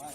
Bye.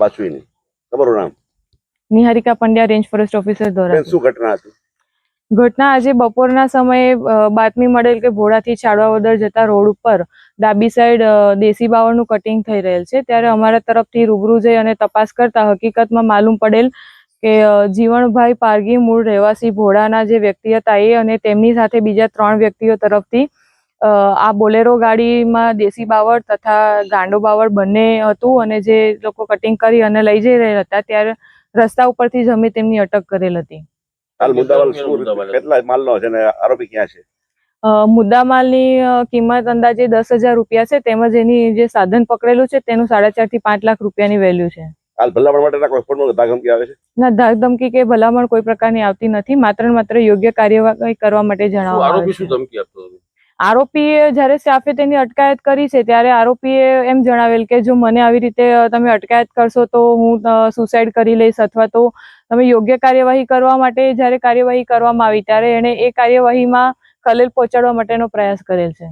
પાછું તમારું નામ Niharika Pandya range forest officer દ્વારા. શું ઘટના હતી? ઘટના આજે બપોરના સમયે બાતમી મળેલ કે ભોળાથી છાડવાવદર જતા રોડ ઉપર ડાબી સાઈડ દેશી બાવળનું કટિંગ થઈ રહેલ છે. ત્યારે અમારા તરફથી રૂબરૂ જઈ અને તપાસ કરતા હકીકતમાં માલુમ પડેલ કે જીવણભાઈ પારગી મૂળ રહેવાસી ભોળાના જે વ્યક્તિ હતા એ અને તેમની સાથે બીજા ત્રણ વ્યક્તિઓ તરફથી આ બોલેરો ગાડીમાં દેશી બાવળ તથા ગાંડો બાવળ બંને હતું અને જે લોકો કટિંગ કરી અને લઈ જઈ રહ્યા હતા ત્યારે રસ્તા ઉપરથી જ અમે તેમની અટક કરેલ હતી. કેટલા શું મુદ્દામાલ? કેટલા માલનો છે ને આરોપી ક્યાં છે? અ, મુદ્દામાલની કિંમત અંદાજે દસ હજાર રૂપિયા છે તેમજ એની જે સાધન પકડેલું છે તેનું સાડા ચારથી પાંચ લાખ રૂપિયાની વેલ્યુ છે. હાલ ભલામણ માટેના કોઈ ફોનમાં ધાકધમકી આવે છે? ના ધમકી કે ભલામણ કોઈ પ્રકારની આવતી નથી માત્ર માત્ર યોગ્ય કાર્યવાહી કરવા માટે જણાવવામાં આરોપી શું ધમકી આપતો હતો? આરોપીએ જ્યારે સ્ટાફે તેની અટકાયત કરી છે, ત્યારે આરોપીએ એમ જણાવેલ કે જો મને આવી રીતે તમે અટકાયત કરશો તો હું સુસાઇડ કરી લઈશ અથવા તો તમે યોગ્ય કાર્યવાહી કરવા માટે જ્યારે કાર્યવાહી કરવામાં આવી, ત્યારે એણે એ કાર્યવાહીમાં ખલેલ પહોંચાડવા માટેનો પ્રયાસ કરેલ છે.